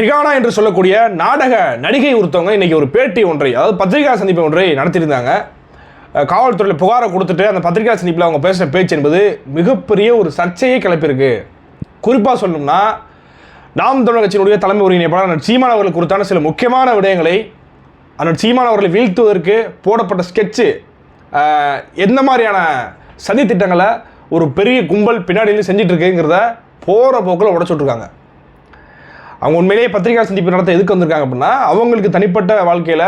ரிகானா என்று சொல்லக்கூடிய நாடக நடிகை ஒருத்தவங்க இன்னைக்கு ஒரு பேட்டி ஒன்றை அதாவது பத்திரிகா சந்திப்பு ஒன்றை நடத்தியிருந்தாங்க. காவல்துறையில் புகாரை கொடுத்துட்டு அந்த பத்திரிகா சந்திப்பில் அவங்க பேசுகிற பேச்சு என்பது மிகப்பெரிய ஒரு சர்ச்சையை கிளப்பியிருக்கு. குறிப்பாக சொல்லணும்னா நாம் தமிழர் கட்சியினுடைய தலைமை ஒருங்கிணைப்பாளர் அண்ணன் சீமான் அவர்கள் குறித்தான சில முக்கியமான விடயங்களை அண்ணன் சீமான் அவர்களை வீழ்த்துவதற்கு போடப்பட்ட ஸ்கெட்சு எந்த மாதிரியான சதி திட்டங்களை ஒரு பெரிய கும்பல் பின்னாடியில செஞ்சிட்டு இருக்குங்கிறத போகிற போக்கில் உடச்சுட்ருக்காங்க அவங்க உண்மையிலேயே பத்திரிகா சந்திப்பு நடத்த எதுக்கு வந்திருக்காங்க அப்படின்னா அவங்களுக்கு தனிப்பட்ட வாழ்க்கையில்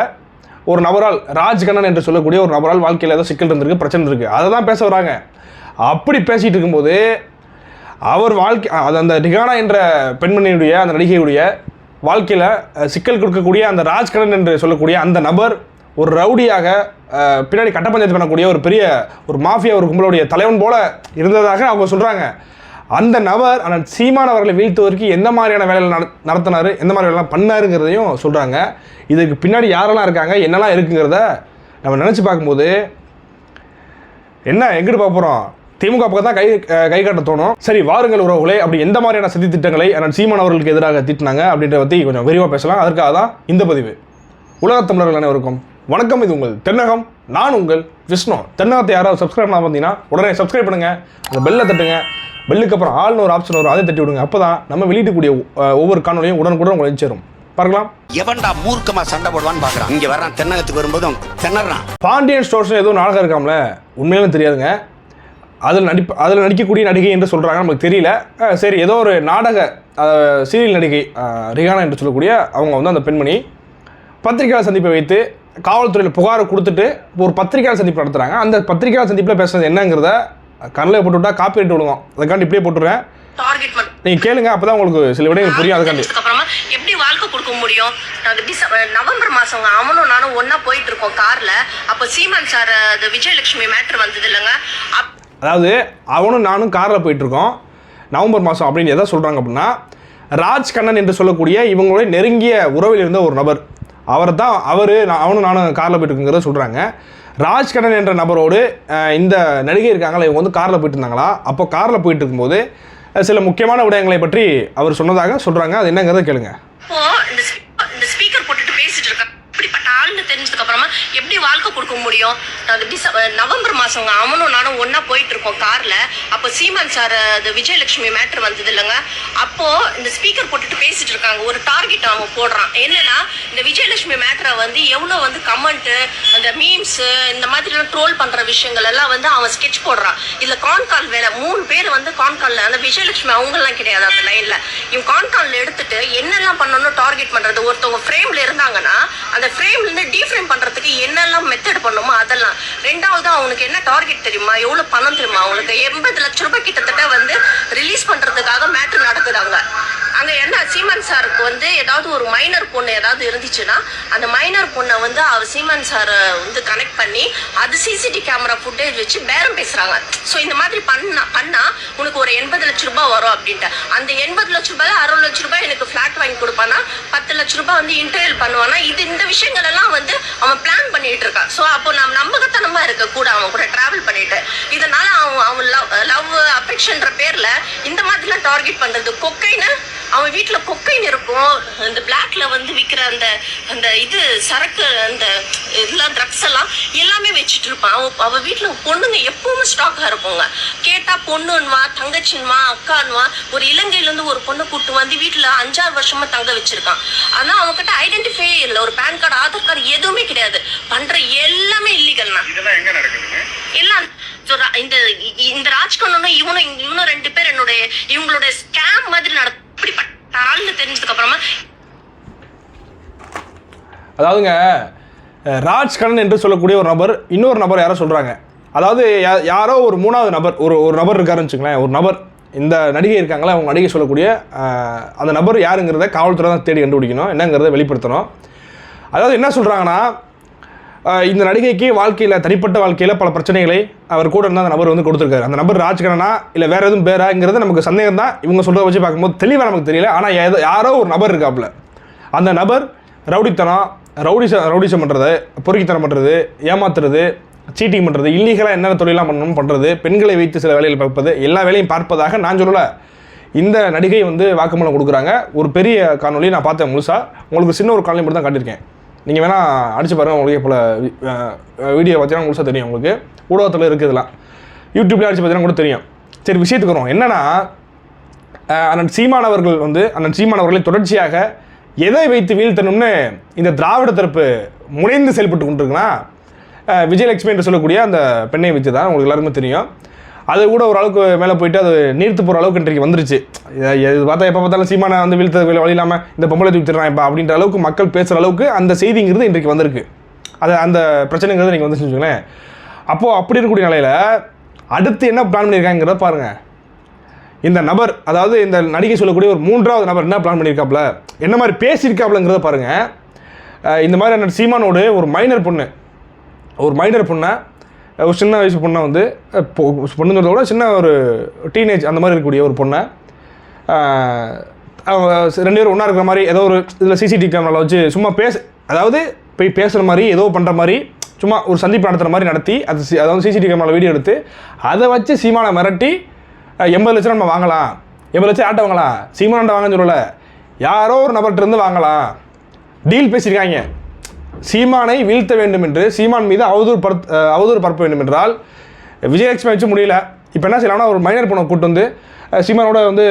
ஒரு நபரால் ராஜ்கண்ணன் என்று சொல்லக்கூடிய ஒரு நபரால் வாழ்க்கையில் ஏதோ சிக்கல் இருந்திருக்கு பிரச்சனை இருக்குது அதை தான் பேச வராங்க. அப்படி பேசிகிட்டு இருக்கும்போது அவர் வாழ்க்கை அது அந்த ரிகானா என்ற பெண்மணியுடைய அந்த நடிகையுடைய வாழ்க்கையில் சிக்கல் கொடுக்கக்கூடிய அந்த ராஜ்கண்ணன் என்று சொல்லக்கூடிய அந்த நபர் ஒரு ரவுடியாக பின்னாடி கட்ட பஞ்சாயத்து பண்ணக்கூடிய ஒரு பெரிய ஒரு மாஃபியா ஒரு கும்பலுடைய தலைவன் போல இருந்ததாக அவங்க சொல்கிறாங்க அந்த நபர் ஆனால் சீமான் அவர்களை வீழ்த்துவதற்கு எந்த மாதிரியான வேலைகள் நட நடத்தினார் எந்த மாதிரி வேலைலாம் பண்ணாருங்கிறதையும் சொல்கிறாங்க இதுக்கு பின்னாடி யாரெல்லாம் இருக்காங்க என்னெல்லாம் இருக்குங்கிறத நம்ம நினச்சி பார்க்கும்போது என்ன எங்கிட்டு பார்க்க போகிறோம் திமுக பக்கம் தான் கை கை காட்ட தோணும். சரி வாருங்கள் உறவுகளே அப்படி எந்த மாதிரியான சதி திட்டங்களை அண்ணன் சீமான் அவர்களுக்கு எதிராக திட்டினாங்க அப்படின்றத பற்றி கொஞ்சம் விரிவாக பேசலாம். அதற்காக தான் இந்த பதிவு. உலகத் தமிழர்கள் அனைவருக்கும் வணக்கம் இது உங்கள் தென்னகம். நான் உங்கள் விஷ்ணு. தென்னகத்தை யாராவது சப்ஸ்கிரைப் பண்ணாம பார்த்தீங்கன்னா உடனே சப்ஸ்கிரைப் பண்ணுங்க. அந்த பெல்லை தட்டுங்க. பெல்லுக்கு அப்புறம் ஆள்னு ஒரு ஆப்ஷன் வரும். அதை தட்டி விடுங்க. அப்போ தான் நம்ம வெளியிடக்கூடிய ஒவ்வொரு காணொலியும் உடனுக்குடன் உங்களை சேரும். பார்க்கலாம். எவன்டா மூர்க்கமா சண்டை போடுவான்னு பாக்குறான் இங்க வர்றான் தென்னகத்துக்கு வரும்போது திணறான். பாண்டியன் ஸ்டோர்ஸ் ஏதோ நாடகம் இருக்காம்ல? உண்மையிலும் தெரியாதுங்க. அதில் நடிப்பு அதில் நடிக்கக்கூடிய நடிகை என்று சொல்கிறாங்க நமக்கு தெரியல. சரி ஏதோ ஒரு நாடக சீரியல் நடிகை ரிகானா என்று சொல்லக்கூடிய அவங்க வந்து அந்த பெண்மணி பத்திரிகையாளர் சந்திப்பை வைத்து காவல்துறையில் புகாரை கொடுத்துட்டு ஒரு பத்திரிகையாளர் சந்திப்பு நடத்துகிறாங்க அந்த பத்திரிகையாளர் சந்திப்பில் பேசுறது என்னங்கிறத கண்ணில் போட்டு விட்டா காப்பி ரைட் விடுவோம். அதுக்காண்டி இப்படியே போட்டுறேன். நீங்கள் கேளுங்க அப்போ தான் உங்களுக்கு சில விடயங்கள் புரியும். அதுக்காண்டி. எப்படி வாழ்க்கை கொடுக்க முடியும்? நவம்பர் மாசம் அவனும் நானும் ஒண்ணா போயிட்டு இருக்கோம் கார்ல. அப்ப சீமான் சார் அது விஜயலட்சுமி மேட்ரு வந்தது இல்லைங்க. அதாவது அவனும் நானும் காரில் போயிட்டுருக்கோம் நவம்பர் மாதம் அப்படின்னு எதை சொல்கிறாங்க அப்படின்னா ராஜ் கண்ணன் என்று சொல்லக்கூடிய இவங்களுடைய நெருங்கிய உறவில் இருந்த ஒரு நபர். அவர் தான் அவர் அவனும் நானும் காரில் போயிட்டு இருக்குங்கிறத சொல்கிறாங்க ராஜ் என்ற நபரோடு இந்த நடிகை இருக்காங்களா இவங்க வந்து காரில் போயிட்டு இருந்தாங்களா அப்போ காரில் போயிட்டு இருக்கும்போது சில முக்கியமான விடயங்களை பற்றி அவர் சொன்னதாக சொல்கிறாங்க அது என்னங்கிறத கேளுங்க. இந்த ஸ்பீ- இந்த ஸ்பீக்கர் போட்டுட்டு பேசிட்டு இருக்கேன் இப்படிப்பட்ட ஆள்னு தெரிஞ்சதுக்கு அப்புறமா எப்படி வாழ்க்கை கொடுக்க முடியும்? நவம்பர் மாசம் அவனும் நானும் ஒன்னா போயிட்டு இருக்கோம் கார்ல அப்போ சீமான் சார் அது விஜயலட்சுமி மேட்ரு வந்தது இல்லைங்க. அப்போ இந்த ஸ்பீக்கர் போட்டுட்டு இருக்காங்க ஒரு டார்கெட் அவன் போடுறான். என்னன்னா இந்த விஜயலட்சுமி மேட்ரை வந்து எவ்வளோ வந்து கமெண்ட் அந்த மீம்ஸ் இந்த மாதிரி ட்ரோல் பண்ற விஷயங்கள் எல்லாம் வந்து அவன் ஸ்கெட்ச் போடுறான். இதுல கான்கால் வேற மூணு பேர் வந்து கான்கால்ல அந்த விஜயலட்சுமி அவங்கெல்லாம் கிடையாது அந்த லைன்ல இவன் கான்கால்ல எடுத்துட்டு என்னெல்லாம் பண்ணணும் டார்கெட் பண்றது? ஒருத்தவங்க ஃப்ரேம்ல இருந்தாங்கன்னா அந்த ஃப்ரேம்ல இருந்து டீஃப்ரேம் பண்றதுக்கு என்னெல்லாம் மெத்தட் பண்ணுமோ அதெல்லாம். ரெண்டாவது அவனுக்கு என்ன டார்கெட் தெரியுமா? எவ்வளவு பணம் தெரியுமா? அவனுக்கு எண்பது லட்ச ரூபாய் கிட்டத்தட்ட வந்து ரிலீஸ் பண்றதுக்காக மேட்ரு நடக்குதாங்க என்ன சீமன் சாருக்கு வந்து ஏதாவது ஒரு மைனர் பொண்ணு ஏதாவது இருந்துச்சுன்னா அந்த மைனர் பொண்ணை வந்து அவ சீமன் சார் வந்து கனெக்ட் பண்ணி அது சிசிடி கேமரா ஃபுட்டேஜ் வச்சு பேரம் பேசுறாங்க. ஸோ இந்த மாதிரி பண்ணா பண்ணா உனக்கு ஒரு எண்பது லட்ச ரூபாய் வரும் அப்படின்ட்டு. அந்த எண்பது லட்ச ரூபாய் அறுபது லட்ச ரூபாய் எனக்கு ஃபிளாட் வாங்கி கொடுப்பானா பத்து லட்ச ரூபாய் வந்து இன்டர்வியூ பண்ணுவானா இது இந்த விஷயங்கள் எல்லாம் வந்து அவன் பிளான் பண்ணிட்டு இருக்கான் ஸோ அப்போ நம்ம நம்பகத்தனமா இருக்க கூட அவன் கூட டிராவல் பண்ணிட்டு. இதனால அவன் அவன் லவ் லவ் அஃபெக்ஷன்ற பேர்ல இந்த மாதிரிலாம் டார்கெட் பண்றது. கொக்கைன்னு அவன் வீட்டுல கொக்கைன் இருக்கும். இந்த பிளாக்ல வந்து விக்கிற அந்த அந்த இது சரக்கு அந்த இதெல்லாம் ட்ரக்ஸ் எல்லாம் எல்லாமே வச்சுட்டு இருப்பான். அவ அவ வீட்டுல பொண்ணுங்க எப்பவுமே ஸ்டாக்கா இருப்பாங்க. கேட்டா பொண்ணுன்வா தங்கச்சின்வா அக்கான்வா ஒரு இலங்கையில இருந்து ஒரு பொண்ணை கூட்டு வந்து வீட்டுல அஞ்சாறு வருஷமா தங்க வச்சிருக்கான். ஆனா அவன்கிட்ட ஐடென்டிஃபை இல்லை. ஒரு பேன் கார்டு ஆதார் கார்டு எதுவுமே கிடையாது. பண்ற எல்லாமே இல்லீகல்னா எல்லாம் இந்த இந்த ராஜ்கண்ணனும் இவனும் இவனும் ரெண்டு பேர் என்னுடைய இவங்களுடைய ஸ்கேம் மாதிரி நட இப்படிப்பட்ட ஆள்னு தெரிஞ்சதுக்கு அப்புறமா அதாவதுங்க அஹ், ராஜ் கண்ணன் என்று சொல்லக்கூடிய ஒரு நபர் இன்னொரு நபர் யாரோ சொல்கிறாங்க அதாவது யாரோ ஒரு மூணாவது நபர் ஒரு ஒரு நபர் இருக்காருன்னு வச்சுங்களேன் ஒரு நபர். இந்த நடிகை இருக்காங்களா அவங்க நடிகை சொல்லக்கூடிய அந்த நபர் யாருங்கிறத காவல்துறை தான் தேடி கண்டுபிடிக்கணும் என்னங்கிறத வெளிப்படுத்தணும். அதாவது என்ன சொல்கிறாங்கன்னா இந்த நடிகைக்கு வாழ்க்கையில் தனிப்பட்ட வாழ்க்கையில் பல பிரச்சனைகளை அவர் கூட இருந்த அந்த நபர் வந்து கொடுத்துருக்காரு. அந்த நபர் ராஜ்கண்ணனா இல்லை வேறு எதுவும் பேராங்கிறது நமக்கு சந்தேகம் தான். இவங்க சொல்கிறத வச்சு பார்க்கும்போது தெளிவாக நமக்கு தெரியல. ஆனால் ஏதோ யாரோ ஒரு நபர் இருக்காப்புல. அந்த நபர் ரவுடித்தனம் ரவுடிச ரவுடிசம் பண்ணுறது பொறுக்கித்தனம் பண்ணுறது ஏமாத்துறது சீட்டிங் பண்ணுறது இல்லீகலாக என்னென்ன தொழிலாம் பண்ணணும் பண்ணுறது பெண்களை வைத்து சில வேலைகள் பார்ப்பது எல்லா வேலையும் பார்ப்பதாக நான் சொல்லலை. இந்த நடிகை வந்து வாக்குமூலம் கொடுக்குறாங்க. ஒரு பெரிய காணொலி நான் பார்த்தேன் முழுசா. உங்களுக்கு சின்ன ஒரு காணொலி மட்டும் தான் காட்டியிருக்கேன். நீங்கள் வேணால் அடித்து பாருங்கள் உங்களுக்கு போல் வீடியோ பார்த்தீங்கன்னா முழுசாக தெரியும் உங்களுக்கு. ஊடகத்தில் இருக்குது இதெல்லாம். யூடியூப்லேயே அடித்து பார்த்தீங்கன்னா கூட தெரியும். சரி விஷயத்துக்கு வரும் என்னன்னா அண்ணன் சீமானவர்கள் வந்து அண்ணன் சீமானவர்களை தொடர்ச்சியாக எதை வைத்து வீழ்த்தணும்னு இந்த திராவிட தரப்பு முனைந்து செயல்பட்டு கொண்டிருக்குன்னா விஜயலட்சுமி என்று சொல்லக்கூடிய அந்த பெண்ணை வச்சு தான் உங்களுக்கு எல்லாருக்குமே தெரியும். அது கூட ஓரளவுக்கு மேலே போயிட்டு அது நீர்த்து போகிற அளவுக்கு இன்றைக்கு வந்துருச்சு. இது பார்த்தா எப்போ பார்த்தாலும் சீமானை வந்து வீழ்த்த வழி இல்லாமல் இந்த பொம்பளை தூக்கிடுறான் இப்போ அப்படின்ற அளவுக்கு மக்கள் பேசுகிற அளவுக்கு அந்த செய்திங்கிறது இன்றைக்கு வந்திருக்கு. அது அந்த பிரச்சனைங்கிறது நீங்கள் வந்து வச்சுக்கோங்களேன். அப்போது அப்படி இருக்கக்கூடிய நிலையில் அடுத்து என்ன பிளான் பண்ணியிருக்காங்கிறத பாருங்கள் இந்த நபர் அதாவது இந்த நடிகை சொல்லக்கூடிய ஒரு மூன்றாவது நபர் என்ன பிளான் பண்ணியிருக்காப்புல என்ன மாதிரி பேசியிருக்காப்புலங்கிறத பாருங்கள் இந்த மாதிரி அந்த சீமானோடு ஒரு மைனர் பொண்ணு. ஒரு மைனர் பொண்ணை ஒரு சின்ன வயசு பொண்ணை வந்து பொண்ணுங்கிறத விட சின்ன ஒரு டீனேஜ் அந்த மாதிரி இருக்கக்கூடிய ஒரு பொண்ணை அவங்க ரெண்டு பேரும் ஒன்றா இருக்கிற மாதிரி ஏதோ ஒரு இதில் சிசிடிவி கேமராவில் வச்சு சும்மா பேச அதாவது போய் பேசுகிற மாதிரி ஏதோ பண்ணுற மாதிரி சும்மா ஒரு சந்திப்பு நடத்துகிற மாதிரி நடத்தி அது சி- அதாவது சிசிடிவி கேமராவில் வீடியோ எடுத்து அதை வச்சு சீமானை மிரட்டி எண்பது லட்சம் நம்ம வாங்கலாம். எண்பது லட்சம் ஆட்ட வாங்கலாம்? சீமானாண்ட வாங்கன்னு சொல்லல. யாரோ ஒரு நபர்கிட்ட இருந்து வாங்கலாம். டீல் பேசியிருக்காங்க. சீமானை வீழ்த்த வேண்டும் என்று சீமான் மீது அவதூறு பரத் அவதூறு பரப்ப வேண்டும் என்றால் விஜயலட்சுமி வச்சு முடியல. இப்போ என்ன செய்யலாம்னா ஒரு மைனர் பொண்ணை கூட்டு வந்து சீமானோட வந்து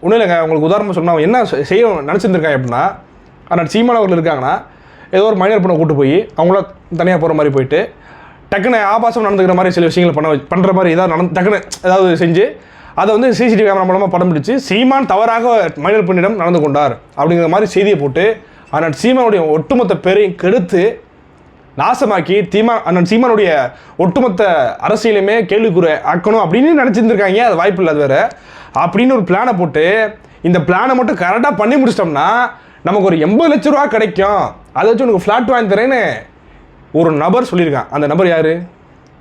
ஒன்றும் இல்லைங்க உங்களுக்கு உதாரணமாக சொன்னால் என்ன செய்ய நினச்சிருந்துருக்காங்க அப்படின்னா ஆனால் சீமான் அவர்கள் இருக்காங்கன்னா ஏதோ ஒரு மைனர் பொண்ணை கூட்டு போய் அவங்கள தனியாக போகிற மாதிரி போயிட்டு டக்குன்னு ஆபாசம் நடந்துக்கிற மாதிரி சில விஷயங்கள் பண்ண பண்ணுற மாதிரி ஏதாவது நடந்து டக்குன்னு ஏதாவது செஞ்சு அதை வந்து சிசிடிவி கேமரா மூலமாக படம் பிடிச்சி சீமான் தவறாக மைனர் பெண்ணிடம் நடந்து கொண்டார் அப்படிங்கிற மாதிரி செய்தியை போட்டு ஆனால் சீமானுடைய ஒட்டுமொத்த பேரையும் கெடுத்து நாசமாக்கி தீமா அண்ணன் சீமானுடைய ஒட்டுமொத்த அரசியலுமே கேள்விக்குறை ஆக்கணும் அப்படின்னு நினச்சிருந்துருக்காங்க. அது வாய்ப்பு இல்லை அது வேறு. அப்படின்னு ஒரு பிளானை போட்டு இந்த பிளானை மட்டும் கரெக்டாக பண்ணி முடிச்சிட்டோம்னா நமக்கு ஒரு எண்பது லட்ச ரூபா கிடைக்கும். அதை வச்சு உனக்கு ஃப்ளாட் வாங்கி தரேன்னு ஒரு நபர் சொல்லியிருக்கான். அந்த நபர் யார்?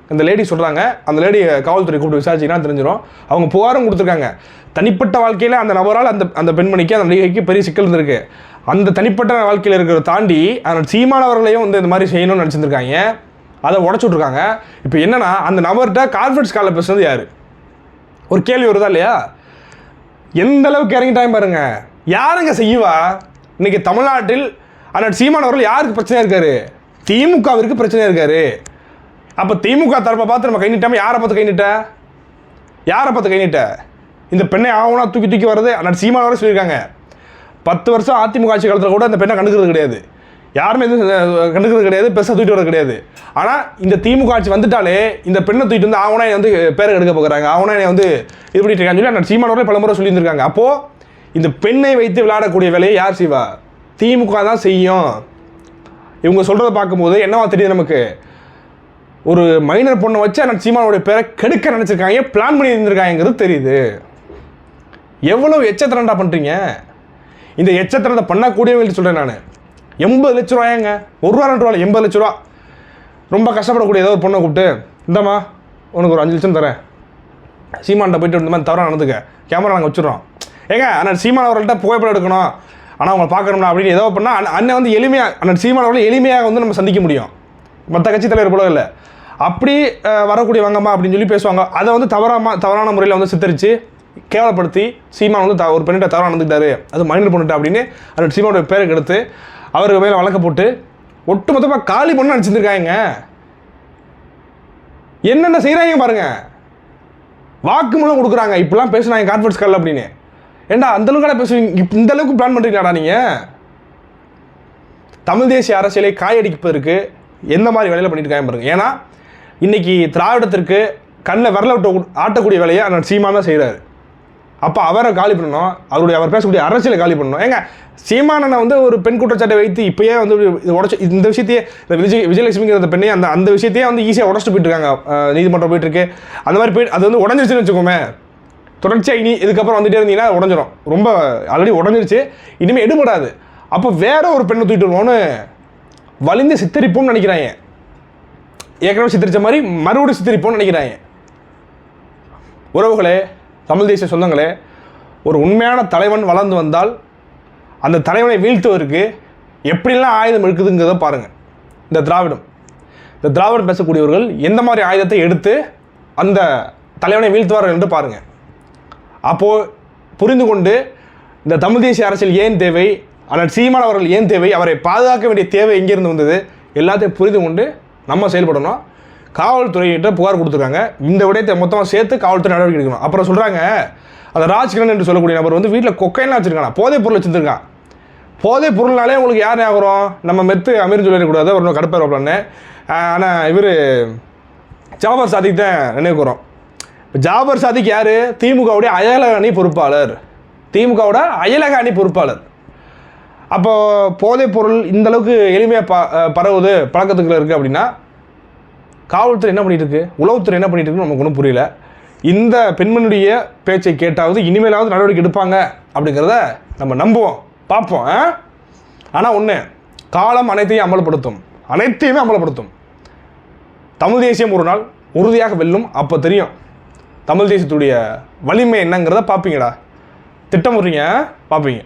அந்த லேடி சொல்கிறாங்க அந்த லேடி காவல்துறை கூப்பிட்டு விசாரிச்சிங்கன்னா தெரிஞ்சிடும் அவங்க புகாரும் கொடுத்துருக்காங்க. தனிப்பட்ட வாழ்க்கையில் அந்த நபரால் அந்த அந்த பெண்மணிக்கு அந்த நடிகைக்கு பெரிய சிக்கல் இருந்திருக்கு. அந்த தனிப்பட்ட வாழ்க்கையில் இருக்கிற தாண்டி அந்த சீமானவர்களையும் வந்து இந்த மாதிரி செய்யணும்னு நினச்சிருந்துருக்காங்க. அதை உடச்சுட்ருக்காங்க. இப்போ என்னென்னா அந்த நபர்கிட்ட கான்ஃபரன்ஸ் காலில் பேசுனது யார்? ஒரு கேள்வி வருதா இல்லையா? எந்த அளவுக்கு இறங்கிட்டாங்க பாருங்க. யாருங்க செய்வா? இன்னைக்கு தமிழ்நாட்டில் அண்ணன் சீமானவர்கள் யாருக்கு பிரச்சனையாக இருக்காரு? திமுகவிற்கு பிரச்சனையாக இருக்காரு. அப்போ திமுக தரப்பை பார்த்து நம்ம கை யாரை பார்த்து கை நீட்ட? யாரை பார்த்து கை நீட்ட? இந்த பெண்ணை ஆவணா தூக்கி தூக்கி வர்றது அண்ணன் சீமானவரை சொல்லியிருக்காங்க. பத்து வருஷம் அதிமுக ஆட்சி காலத்தில் கூட அந்த பெண்ணை கண்டுக்கிறது கிடையாது. யாருமே எதுவும் கண்டுக்கிறது கிடையாது பெருசாக தூக்கிட்டு வரது கிடையாது. ஆனால் இந்த திமுக ஆட்சி வந்துட்டாலே இந்த பெண்ணை தூக்கிட்டு வந்து ஆவணா வந்து பேரை எடுக்க போகிறாங்க. ஆவணா வந்து இது பண்ணிட்டு இருக்காங்க சொல்லி நான் சீமான் அவர்களே பலமுறை சொல்லியிருந்திருக்காங்க. அப்போது இந்த பெண்ணை வைத்து விளையாடக்கூடிய வேலையை யார் செய்வா? திமுக தான் செய்யும். இவங்க சொல்கிறத பார்க்கும்போது என்னவா தெரியுது நமக்கு? ஒரு மைனர் பொண்ணை வச்சு அண்ணன் சீமானோடைய பேரை கெடுக்க நினச்சிருக்காங்க பிளான் பண்ணி இருந்திருக்காங்கிறது தெரியுது. எவ்வளோ எச்சத்திரண்டா பண்ணுறீங்க இந்த எச்சத்திரத்தை பண்ணக்கூடியவங்களுக்கு சொல்கிறேன் நான். எண்பது லட்ச ரூபாயாங்க. ஒரு ரூபா ரெண்டு ரூபா எண்பது லட்ச ரூபா. ரொம்ப கஷ்டப்படக்கூடிய ஏதோ ஒரு பொண்ணை கூப்பிட்டு இந்தம்மா உனக்கு ஒரு அஞ்சு லட்சம் தரேன். சீமான்ட்ட போயிட்டு இந்த மாதிரி தவறாக நடந்துக்க. கேமரா நாங்கள் வச்சுடுறோம். ஏங்க அண்ணன் சீமான் அவர்கள்ட்ட புகைப்படம் எடுக்கணும். ஆனால் அவங்களை பார்க்கணும்னா அப்படின்னு ஏதோ பண்ணால் அண்ணன் வந்து எளிமையாக அண்ணன் சீமான் அவர்கள் எளிமையாக வந்து நம்ம சந்திக்க முடியும். மற்ற கட்சி தலைவர் போல இல்லை. அப்படி வரக்கூடிய வாங்கம்மா அப்படின்னு சொல்லி பேசுவாங்க. அதை வந்து தவறாம தவறான முறையில் வந்து சித்தரித்து கேவலப்படுத்தி சீமான் வந்து த- ஒரு பெண்ணிட்ட தவறாக நடந்துக்கிட்டாரு. அது மைனர் பண்ணிட்டு அப்படின்னு அந்த சீமானோட பேருக்கு எடுத்து அவருக்கு மேலே வழக்க போட்டு ஒட்டு மொத்தமாக காலி பண்ண நினச்சிருந்துருக்காங்க என்னென்ன செய்கிறாங்க பாருங்க. வாக்குமூலம் கொடுக்குறாங்க. இப்படிலாம் பேசுனாங்க கான்ஃபரன்ஸ் கால் அப்படின்னு. ஏண்டா அந்த அளவுக்கு பேசுவீங்க? இப் இந்த அளவுக்கு பிளான் பண்ணுறீங்களாடா நீங்கள் தமிழ் தேசிய அரசியலை காயடிப்பதற்கு எந்த மாதிரி வேலையில் பண்ணிட்டு இருக்காங்க பாருங்க. ஏன்னா இன்னைக்கு திராவிடத்திற்கு கண்ணில் விரல விட்டு ஆட்டக்கூடிய வேலையை அண்ணன் சீமான் தான் செய்கிறாரு அப்போ அவரை காலி பண்ணணும். அவருடைய அவர் பேசக்கூடிய அரசியலை காலி பண்ணணும். ஏங்க சீமானனை வந்து ஒரு பெண் குற்றச்சாட்டை வைத்து இப்பயே வந்து இது உடச்சு இந்த விஷயத்தையே இந்த விஜய் விஜயலட்சுமிங்கிற அந்த பெண்ணை அந்த அந்த விஷயத்தையே வந்து ஈஸியாக உடச்சிட்டு போயிட்டுருக்காங்க. நீதிமன்றம் போயிட்டுருக்கு. அந்த மாதிரி போய் அது வந்து உடஞ்சிருச்சுன்னு வச்சுக்கோமே. தொடர்ச்சியாக இனி இதுக்கப்புறம் வந்துட்டே இருந்தீங்கன்னா உடஞ்சிரும். ரொம்ப ஆல்ரெடி உடஞ்சிருச்சு. இனிமேல் எடுபடாது. அப்போ வேற ஒரு பெண்ணை தூக்கிட்டு வருவோன்னு வலிந்து சித்தரிப்போம்னு நினைக்கிறாங்க ஏற்கனவே சித்தரித்த மாதிரி மறுபடியும் சித்தரிப்போம்னு நினைக்கிறாங்க உறவுகளே தமிழ் தேசிய சொந்தங்களே ஒரு உண்மையான தலைவன் வளர்ந்து வந்தால் அந்த தலைவனை வீழ்த்துவதற்கு எப்படிலாம் ஆயுதம் இருக்குதுங்கிறத பாருங்கள் இந்த திராவிடம். இந்த திராவிடம் பேசக்கூடியவர்கள் எந்த மாதிரி ஆயுதத்தை எடுத்து அந்த தலைவனை வீழ்த்துவார்கள் என்று பாருங்கள் அப்போது புரிந்து கொண்டு இந்த தமிழ் தேசிய அரசியல் ஏன் தேவை ஆனால் சீமான் அவர்கள் ஏன் தேவை அவரை பாதுகாக்க வேண்டிய தேவை எங்கேருந்து வந்தது எல்லாத்தையும் புரிந்து கொண்டு நம்ம செயல்படணும். காவல்துறையிட்ட புகார் கொடுத்துருக்காங்க. இந்த விடயத்தை மொத்தமாக சேர்த்து காவல்துறை நடவடிக்கை எடுக்கணும். அப்புறம் சொல்கிறாங்க அந்த ராஜ்கிரண் என்று சொல்லக்கூடிய நபர் வந்து வீட்டில் கொக்கைன்லாம் வச்சுருக்காங்க போதைப் பொருள் வச்சுருக்கான் போதைப் பொருள்னாலே உங்களுக்கு யார் ஞாபகம் நம்ம மெத்து அமீர் சொல்லிடக்கூடாது ஒரு கடுப்பேர் வரலான்னு ஆனால் இவர் ஜாபர் சாதிக் தான் நினைக்கிறோம் இப்போ ஜாபர் சாதிக் யார்? திமுகவுடைய அயலக அணி பொறுப்பாளர். திமுகவோட அயலக அணி பொறுப்பாளர். அப்போது போதைப் பொருள் இந்தளவுக்கு எளிமையாக ப பரவுது பழக்கத்துக்குள்ள இருக்குது அப்படின்னா காவல்துறை என்ன பண்ணிட்டு இருக்கு உளவுத்துறை என்ன பண்ணிட்டு இருக்குன்னு நமக்கு ஒன்றும் புரியல. இந்த பெண்மணியுடைய பேச்சை கேட்டாவது இனிமேலாவது நடவடிக்கை எடுப்பாங்க அப்படிங்கிறத நம்ம நம்புவோம். பார்ப்போம் ஆனால் ஒன்று காலம் அனைத்தையும் அமல்படுத்தும். அனைத்தையுமே அமல்படுத்தும். தமிழ் தேசியம் ஒரு நாள் உறுதியாக வெல்லும் அப்போ தெரியும். தமிழ் தேசியத்துடைய வலிமை என்னங்கிறத பார்ப்பீங்கடா. திட்டமுறீங்க பார்ப்பீங்க.